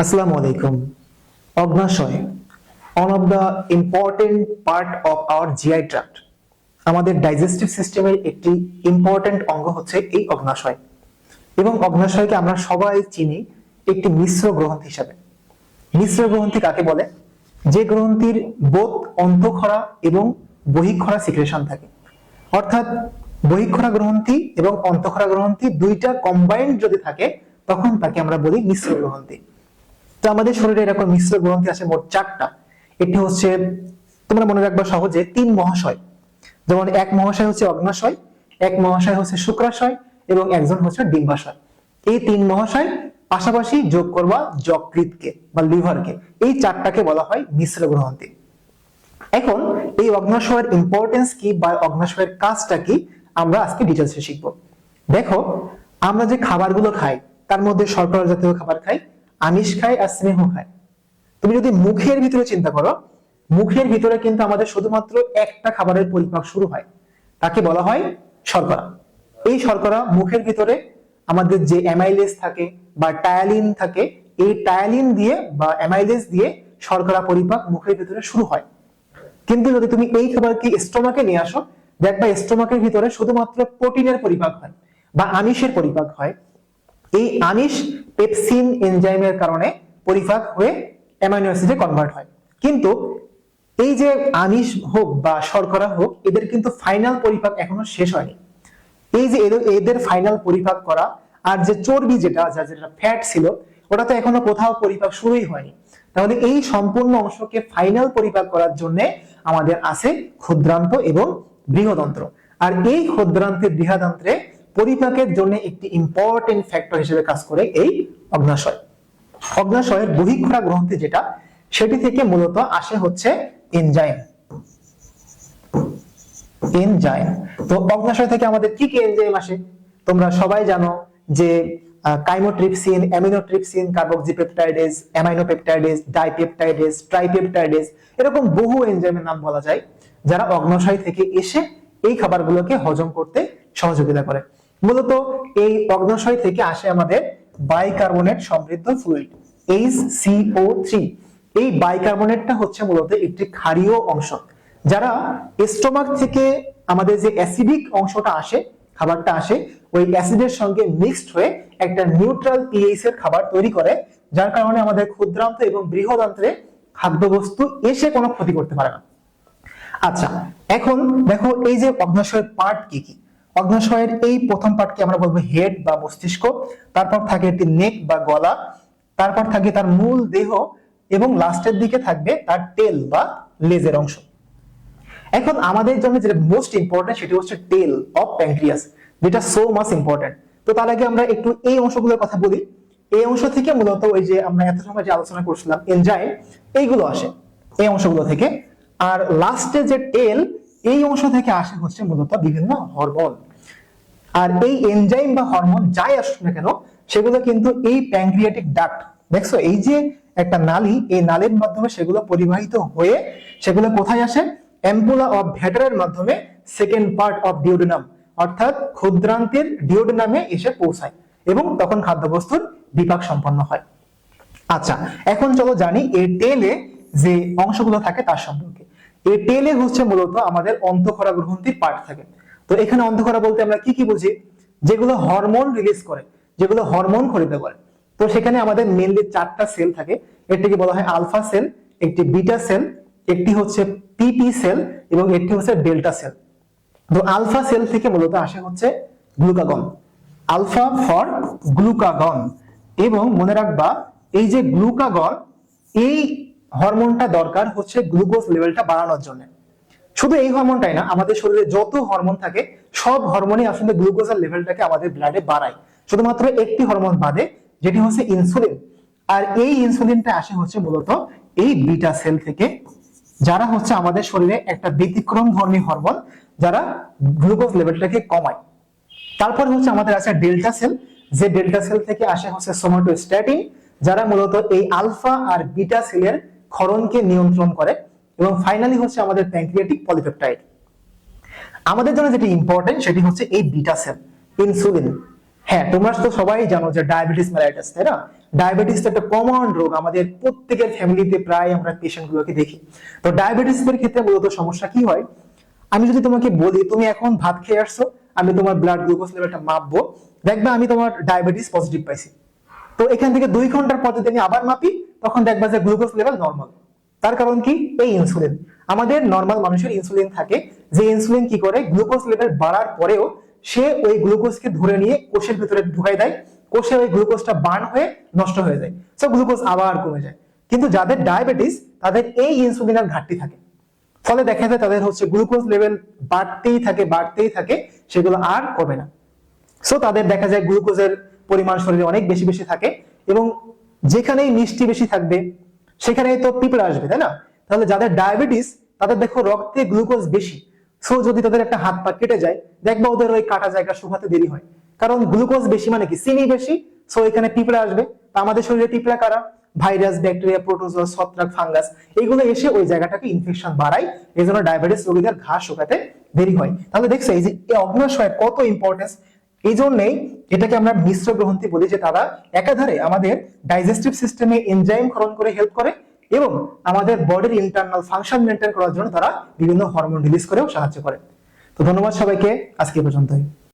Assalamu alaikum. অগ্নাশয়, one of the important part of our GI tract. আমাদের digestive সিস্টেমের একটি ইম্পর্টেন্ট অঙ্গ হচ্ছে এই অগ্নাশয়। এবং অগ্নাশয়কে আমরা সবাই চিনি একটি মিশ্র গ্রন্থি হিসাবে। মিশ্র গ্রন্থি কাকে বলে? যে গ্রন্থির বোধ, অন্তঃক্ষরা এবং বহিঃক্ষরা সিক্রেশন থাকে। অর্থাৎ বহিঃক্ষরা গ্রন্থি এবং অন্তঃক্ষরা গ্রন্থি দুইটা কম্বাইন্ড যদি থাকে, তখন তাকে আমরা বলি মিশ্র গ্রন্থি। তো আমাদের শরীরে এরকম মিশ্র গ্রন্থি আছে মোট চারটা। একটি হচ্ছে, তোমরা মনে রাখবা সহজে, তিন মহাশয়। যেমন এক মহাশয় হচ্ছে অগ্নাশয়, এক মহাশয় হচ্ছে শুক্রাশয়, এবং একজন হচ্ছে ডিম্বাশয়। এই তিন মহাশয় পাশাপাশি যোগ করবা যকৃতকে বা লিভারকে। এই চারটাকে বলা হয় মিশ্র গ্রন্থি। এখন এই অগ্নাশয়ের ইম্পর্টেন্স কি বা অগ্নাশয়ের কাজটা কি আমরা আজকে ডিটেলসে শিখব। দেখো, আমরা যে খাবারগুলো খাই, তার মধ্যে শর্করা জাতীয় খাবার খাই আমিষ খাই আর স্নেহ খাই তুমি যদি মুখের ভিতরে চিন্তা করো, মুখের ভিতরে কিন্তু আমাদের শুধুমাত্র একটা খাবারের পরিপাক শুরু হয়। তাকে বলা হয় শর্করা। এই শর্করা মুখের ভিতরে আমাদের যে অ্যামাইলেজ থাকে বা টায়ালিন থাকে, এই টায়ালিন দিয়ে বা অ্যামাইলেজ দিয়ে শর্করা পরিপাক মুখের ভিতরে শুরু হয়। কিন্তু যদি তুমি এই খাবারকে স্টোমাকে নিয়ে আসো, দেখবা স্টোমাকের ভিতরে শুধুমাত্র প্রোটিনের পরিপাক হয় বা আমিষের পরিপাক হয়। এই আমিষ পেপসিন এনজাইমের কারণে পরিপাক হয়ে অ্যামাইনো অ্যাসিডে কনভার্ট হয়। কিন্তু এই যে আমিষ হোক বা শর্করা হোক, এদের কিন্তু ফাইনাল পরিপাক এখনও শেষ হয়নি। এই যে এদের ফাইনাল পরিপাক করা আর যে চর্বি যেটা যা যেটা ফ্যাট ছিল ওটা তো এখনও কোথাও পরিপাক শুরুই হয়নি। তাহলে এই সম্পূর্ণ অংশকে ফাইনাল পরিপাক করার জন্য আমাদের আছে ক্ষুদ্রান্ত এবং বৃহদন্ত্র। আর এই ক্ষুদ্রান্তের বৃহদান্ত্রে পরিপাকের জন্য একটি ইম্পর্টেন্ট ফ্যাক্টর হিসেবে কাজ করে এই অগ্নাশয়। অগ্নাশয়ের বহিঃক্ষরা গ্রন্থি যেটা, সেটি থেকে মূলত আসে হচ্ছে এনজাইম এনজাইম তো অগ্নাশয় থেকে আমাদের কি কি এনজাইম আসে? তোমরা সবাই জানো যে কাইমোট্রিপসিন, অ্যামিনোট্রিপসিন কার্বক্সিপেপটাইডেজ অ্যামাইনোপেপটাইডেজ ডাইপেপটাইডেজ ট্রাইপেপটাইডেজ এরকম বহু এনজাইমের নাম বলা যায়, যারা অগ্নাশয় থেকে এসে এই খাবারগুলোকে হজম করতে সহযোগিতা করে। মূলত এই অগ্নাশয় থেকে আসে আমাদের বাইকার্বনেট সমৃদ্ধ ফ্লুইড এইচ সিও থ্রি এই বাইকার্বনেটটা হচ্ছে মূলত একটি ক্ষারীয় অংশ। যারা স্টোমাক থেকে আমাদের যে অ্যাসিডিক অংশটা আসে, খাবারটা আসে, ওই অ্যাসিডের সঙ্গে মিক্সড হয়ে একটা নিউট্রাল পিএইচ এর খাবার তৈরি করে, যার কারণে আমাদের ক্ষুদ্রান্ত এবং বৃহদান্ত্রে খাদ্যবস্তু এসে কোনো ক্ষতি করতে পারে না। আচ্ছা এখন দেখো এই যে অগ্নাশয়ের পার্ট কি কি? অগ্নাশয়ের এই প্রথম পার্টকে আমরা বলব হেড বা মস্তিষ্ক, তারপর থাকে একটি নেক বা গলা, তারপর থাকে তার মূল দেহ এবং লাস্টের দিকে থাকবে তার টেল বা লেজের অংশ। এখন আমাদের জন্য যেটা মোস্ট ইম্পর্টেন্ট সেটা হচ্ছে টেল অফ প্যাঙ্ক্রিয়াস যেটা সো মাচ ইম্পর্টেন্ট তো তার আগে আমরা একটু এই অংশগুলোর কথা বলি। এই অংশ থেকে মূলত ওই যে আমরা এত সময় যে আলোচনা করছিলাম এনজাইম এইগুলো আসে এই অংশগুলো থেকে। আর লাস্টে যে টেল এই অংশ থেকে আসে হচ্ছে মূলত বিভিন্ন হরমোন। আর এই এনজাইম বা হরমোন যাই আসুক না কেন, সেগুলো কিন্তু এই প্যাংক্রিয়াটিক ডাক্ট দেখছ? এই যে একটা নালী, এই নালীর মাধ্যমে সেগুলো পরিবাহিত হয়ে সেগুলো কোথায় আসে? অ্যাম্পুলা অফ ভ্যাটারের মাধ্যমে সেকেন্ড পার্ট অফ ডিওডিনাম অর্থাৎ ক্ষুদ্রান্তের ডিওডিনামে এসে পৌঁছায় এবং তখন খাদ্যবস্তুর বিপাক সম্পন্ন হয়। আচ্ছা এখন চলো জানি এর টেলে যে অংশগুলো থাকে তার সম্পর্কে। এই টেলে হচ্ছে মূলত আমাদের অন্তঃক্ষরা গ্রন্থির পার্ট থাকে। তো এখানে অন্তঃক্ষরা বলতে আমরা কি কি বুঝি? যেগুলো হরমোন রিলিজ করে, যেগুলো হরমোন খরিদে করে। তো সেখানে আমাদের মেনলি চারটা সেল থাকে। একটিকে বলা হয় আলফা সেল একটি বিটা সেল একটি হচ্ছে পিপি সেল এবং একটি হচ্ছে ডেল্টা সেল তো আলফা সেল থেকে মূলত আসে হচ্ছে গ্লুকাগন আলফা ফর গ্লুকাগন এবং মনে রাখবা, এই যে গ্লুকাগন এই হরমোনটা দরকার হচ্ছে গ্লুকোজ লেভেলটা বাড়ানোর জন্য। শুধু এই হরমোনটাই না, আমাদের শরীরে যত হরমোন থাকে, সব হরমোনই আসলে গ্লুকোজের লেভেলটাকে আমাদের ব্লাডে বাড়ায়। শুধুমাত্র একটি হরমোন বাদে, যেটি হচ্ছে ইনসুলিন আর এই ইনসুলিনটা আসে হচ্ছে মূলত এই বিটা সেল থেকে, যারা হচ্ছে আমাদের শরীরে একটা ব্যতিক্রম ধর্মী হরমোন, যারা গ্লুকোজ লেভেলটাকে কমায়। তারপর হচ্ছে আমাদের আছে ডেল্টা সেল যে ডেল্টা সেল থেকে আসে হচ্ছে সোমাটো সোমাটোস্ট্যাটিন যারা মূলত এই আলফা আর বিটা সেলের ক্ষরণকে নিয়ন্ত্রণ করে এবং ফাইনালি হচ্ছে আমাদের প্যাঙ্ক্রিয়াটিক পলিপেপটাইড আমাদের জন্য যেটি ইম্পর্টেন্ট সেটি হচ্ছে এই বিটা সেল ইনসুলিন হ্যাঁ তোমরা তো সবাই জানো যে ডায়াবেটিস মেলাইটাস তাই না? ডায়াবেটিস একটা কমন রোগ, আমাদের প্রত্যেকের ফ্যামিলিতে প্রায় আমরা পেশেন্ট গুলোকে দেখি। তো ডায়াবেটিসের ক্ষেত্রে মূলত সমস্যা কি হয়? আমি যদি তোমাকে বলি, তুমি এখন ভাত খেয়ে আসছো, আমি তোমার ব্লাড গ্লুকোজ লেভেলটা মাপবো, দেখবে আমি তোমার ডায়াবেটিস পজিটিভ পাইছি। তো এখান থেকে দুই ঘণ্টার পর যদি আমি আবার মাপি তখন দেখবা যে গ্লুকোজ লেভেল নর্মাল তার কারণ কি? এই ইনসুলিন আমাদের নর্মাল মানুষের ইনসুলিন থাকে, যে ইনসুলিন কি করে? গ্লুকোজ লেভেল বাড়ার পরেও সে ওই গ্লুকোজকে ধরে নিয়ে কোষের ভিতরে ঢুকাই দেয়, কোষে ওই গ্লুকোজটা বার্ন হয়ে নষ্ট হয়ে যায়। সো গ্লুকোজ আবার কমে যায়। কিন্তু যাদের ডায়াবেটিস তাদের এই ইনসুলিনের ঘাটতি থাকে। ফলে দেখা যায় তাদের হচ্ছে গ্লুকোজ লেভেল বাড়তেই থাকে বাড়তেই থাকে, সেগুলো আর কমে না। সো তাদের দেখা যায় গ্লুকোজের পরিমাণ শরীরে অনেক বেশি বেশি থাকে এবং যেখানেই মিষ্টি বেশি থাকবে, সেখানেই তো পিঁপড়া আসবে, তাই না? তাহলে যাদের ডায়াবেটিস তাদের দেখো রক্তে গ্লুকোজ বেশি। সো যদি তাদের একটা হাত পা কেটে যায়, দেখবা ওদের ওই কাটা জায়গা শুকাতে দেরি হয়। কারণ গ্লুকোজ বেশি মানে কি? চিনি বেশি। সো এখানে পিঁপড়া আসবে। আমাদের শরীরে পিঁপড়া কারা? ভাইরাস ব্যাকটেরিয়া প্রোটোজোয়া ছত্রাক ফাঙ্গাস এগুলো এসে ওই জায়গাটাকে ইনফেকশন বাড়ায়। এই জন্য ডায়াবেটিস রোগীদের ঘা শুকাতে দেরি হয়। তাহলে দেখছ, এই যে অগ্নাশয় কত ইম্পর্টেন্স এই জন্যই এটাকে আমরা মিশ্র গ্রন্থি বলি, যে তারা একাধারে আমাদের ডাইজেস্টিভ সিস্টেমে এনজাইম ক্ষরণ করে হেল্প করে এবং আমাদের বডির ইন্টারনাল ফাংশন মেনটেন করার জন্য তারা বিভিন্ন হরমোন রিলিজ করেও সাহায্য করে। তো ধন্যবাদ সবাইকে, আজকে পর্যন্তই।